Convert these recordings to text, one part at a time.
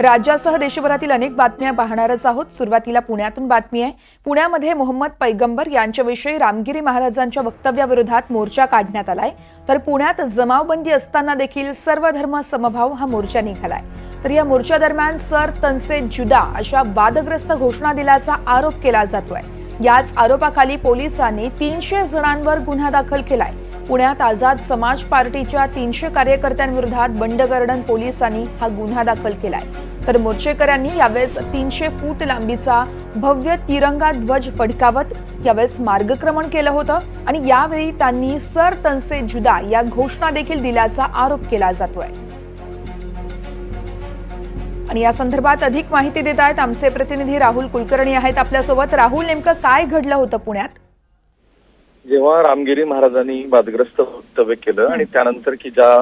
राज्यासह देशभरातील अनेक बातम्या पाहणारच आहोत. सुरुवातीला पुण्यातून बातमी आहे. पुण्यामध्ये मोहम्मद पैगंबर यांच्याविषयी रामगिरी महाराजांच्या वक्तव्याविरोधात मोर्चा काढण्यात आलाय. तर पुण्यात जमावबंदी असताना देखील सर्व धर्म समभाव हा मोर्चा निघालाय. तर या मोर्चा दरम्यान सर तनसे जुदा अशा वादग्रस्त घोषणा दिल्याचा आरोप केला जातोय. याच आरोपाखाली पोलिसांनी तीनशे जणांवर गुन्हा दाखल केलाय. पुण्यात आझाद समाज पार्टीच्या तीनशे कार्यकर्त्यांविरोधात बंडगर्डन पोलिसांनी हा गुन्हा दाखल केलाय. तर मोर्चेकऱ्यांनी यावेळेस तीनशे फूट लांबीचा भव्य तिरंगा ध्वज फडकावत यावेळेस मार्गक्रमण केलं होतं आणि यावेळी त्यांनी सर तनसे जुदा या घोषणा देखील दिल्याचा आरोप केला जातोय. आणि या संदर्भात अधिक माहिती देत आहेत आमचे प्रतिनिधी राहुल कुलकर्णी आहेत आपल्यासोबत. राहुल नेमकं काय घडलं होतं पुण्यात? जेव्हा रामगिरी महाराजांनी वादग्रस्त वक्तव्य केलं आणि त्यानंतर की ज्या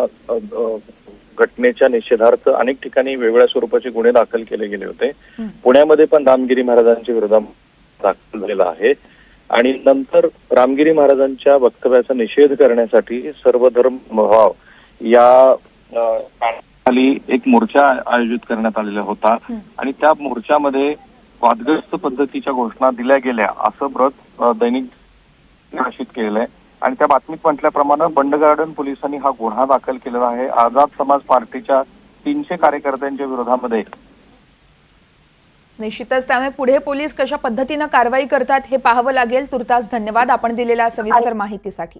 घटनेच्या निषेधार्थ अनेक ठिकाणी वेगवेगळ्या स्वरूपाचे गुन्हे दाखल केले गेले होते. पुण्यामध्ये पण रामगिरी महाराजांच्या विरोधात दाखल झालेला आहे आणि नंतर रामगिरी महाराजांच्या वक्तव्याचा निषेध करण्यासाठी सर्व धर्म भाव या खाली एक मोर्चा आयोजित करण्यात आलेला होता. आणि त्या मोर्चामध्ये वादग्रस्त पद्धतीच्या घोषणा दिल्या गेल्या असं व्रत दैनिक प्रकाशित केलेलं आहे आणि त्या बातमीत म्हटल्याप्रमाणे बंड गार्डन पोलिसांनी हा गुन्हा दाखल केलेला आहे. आझाद समाज पार्टीच्या तीनशे कार्यकर्त्यांच्या विरोधामध्ये. निश्चितच त्यामुळे पुढे पोलीस कशा पद्धतीनं कारवाई करतात हे पाहावं लागेल. तुर्तास धन्यवाद आपण दिलेल्या सविस्तर माहितीसाठी.